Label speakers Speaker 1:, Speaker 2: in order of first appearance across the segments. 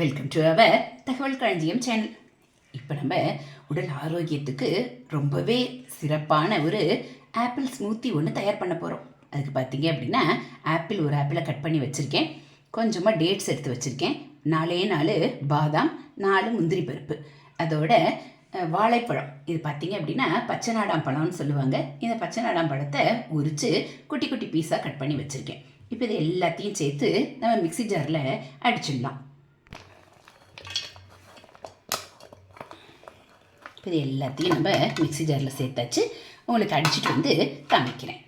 Speaker 1: Welcome to our தகவல் களஞ்சியம் channel இப்போ நம்ம உடல் ஆரோக்கியத்துக்கு ரொம்பவே சிறப்பான ஒரு ஆப்பிள் ஸ்மூத்தி ஒன்று தயார் பண்ண போகிறோம் அதுக்கு பார்த்தீங்க அப்படின்னா ஆப்பிள் ஒரு ஆப்பிளை கட் பண்ணி வச்சுருக்கேன். கொஞ்சமாக டேட்ஸ் எடுத்து வச்சுருக்கேன். நாலே நாலு பாதாம் நாலு முந்திரி பருப்பு. அதோட வாழைப்பழம். இது பார்த்தீங்க அப்படின்னா பச்சை நாடாம் பழம்னு சொல்லுவாங்க. இந்த பச்சை நாடாம் பழத்தை உரித்து குட்டி குட்டி பீஸாக கட் பண்ணி வச்சுருக்கேன். இப்போ இது எல்லாத்தையும் சேர்த்து நம்ம மிக்ஸி ஜாரில் அடிச்சிடலாம். இப்போ இது எல்லாத்தையும் நம்ம மிக்சி ஜாரில் சேர்த்தாச்சு. உங்களுக்கு அடிச்சிட்டு வந்து காமிக்கிறேன்.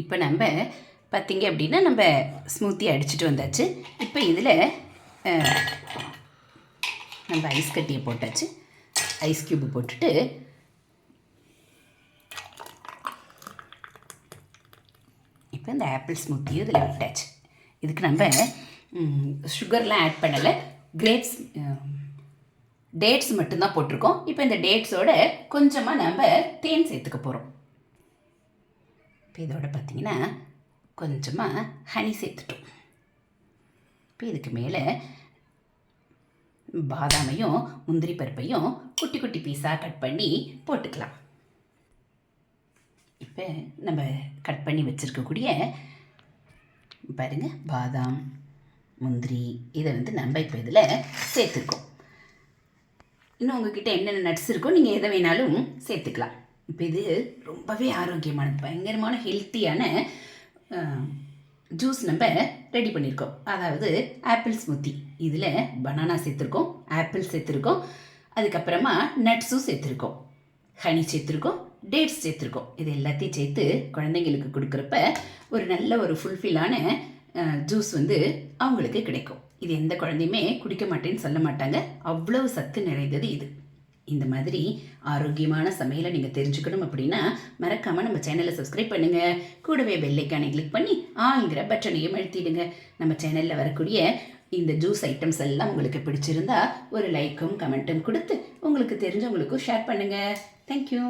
Speaker 1: இப்போ நம்ம பார்த்தீங்க அப்படின்னா நம்ம ஸ்மூத்தி அடிச்சிட்டு வந்தாச்சு. இப்போ இதில் நம்ம ஐஸ் கட்டியை போட்டாச்சு. ஐஸ் க்யூப் போட்டுட்டு இப்போ இந்த ஆப்பிள் ஸ்மூத்தியும் இதில் விட்டாச்சு. இதுக்கு நம்ம சுகர்லாம் ஆட் பண்ணலை. கிரேப்ஸ் டேட்ஸ் மட்டும்தான் போட்டிருக்கோம். இப்போ இந்த டேட்ஸோட கொஞ்சமாக நம்ம தேன் சேர்த்துக்க போகிறோம் இப்போ இதோட பார்த்தீங்கன்னா கொஞ்சமாக ஹனி சேர்த்துட்டோம். இப்போ இதுக்கு மேலே பாதாமையும் முந்திரி பருப்பையும் குட்டி குட்டி பீஸாக கட் பண்ணி போட்டுக்கலாம். இப்போ நம்ம கட் பண்ணி வச்சுருக்கக்கூடிய பாருங்க பாதாம் முந்திரி இதை வந்து நம்ம இப்போ இதில் சேர்த்துருக்கோம். இன்னும் உங்ககிட்ட என்னென்ன நட்ஸ் இருக்கோ நீங்கள் எதை வேணாலும் சேர்த்துக்கலாம். இப்போ இது ரொம்பவே ஆரோக்கியமானது. பயங்கரமான ஹெல்த்தியான ஜூஸ் நம்ம ரெடி பண்ணியிருக்கோம். அதாவது ஆப்பிள் ஸ்மூத்தி இதில் பனானா சேர்த்துருக்கோம் ஆப்பிள் சேர்த்துருக்கோம் அதுக்கப்புறமா நட்ஸும் சேர்த்துருக்கோம். ஹனி சேர்த்துருக்கோம் டேட்ஸ் சேர்த்துருக்கோம். இது எல்லாத்தையும் சேர்த்து குழந்தைங்களுக்கு கொடுக்குறப்ப ஒரு நல்ல ஒரு ஃபுல்ஃபில்லான ஜூஸ் வந்து அவங்களுக்கு கிடைக்கும். இது எந்த குழந்தையுமே குடிக்க மாட்டேன்னு சொல்ல மாட்டாங்க. அவ்வளவு சத்து நிறைந்தது இது. இந்த மாதிரி ஆரோக்கியமான சமையலை நீங்கள் தெரிஞ்சுக்கணும் அப்படின்னா மறக்காமல் நம்ம சேனலை சப்ஸ்கிரைப் பண்ணுங்கள் கூடவே பெல்லைக்கானை கிளிக் பண்ணி ஆங்கிற பட்டனையும் அழுத்திடுங்க. நம்ம சேனலில் வரக்கூடிய இந்த ஜூஸ் ஐட்டம்ஸ் எல்லாம் உங்களுக்கு பிடிச்சிருந்தா ஒரு லைக்கும் கமெண்ட்டும் கொடுத்து உங்களுக்கு தெரிஞ்சவங்களுக்கும் ஷேர் பண்ணுங்கள் தேங்க்யூ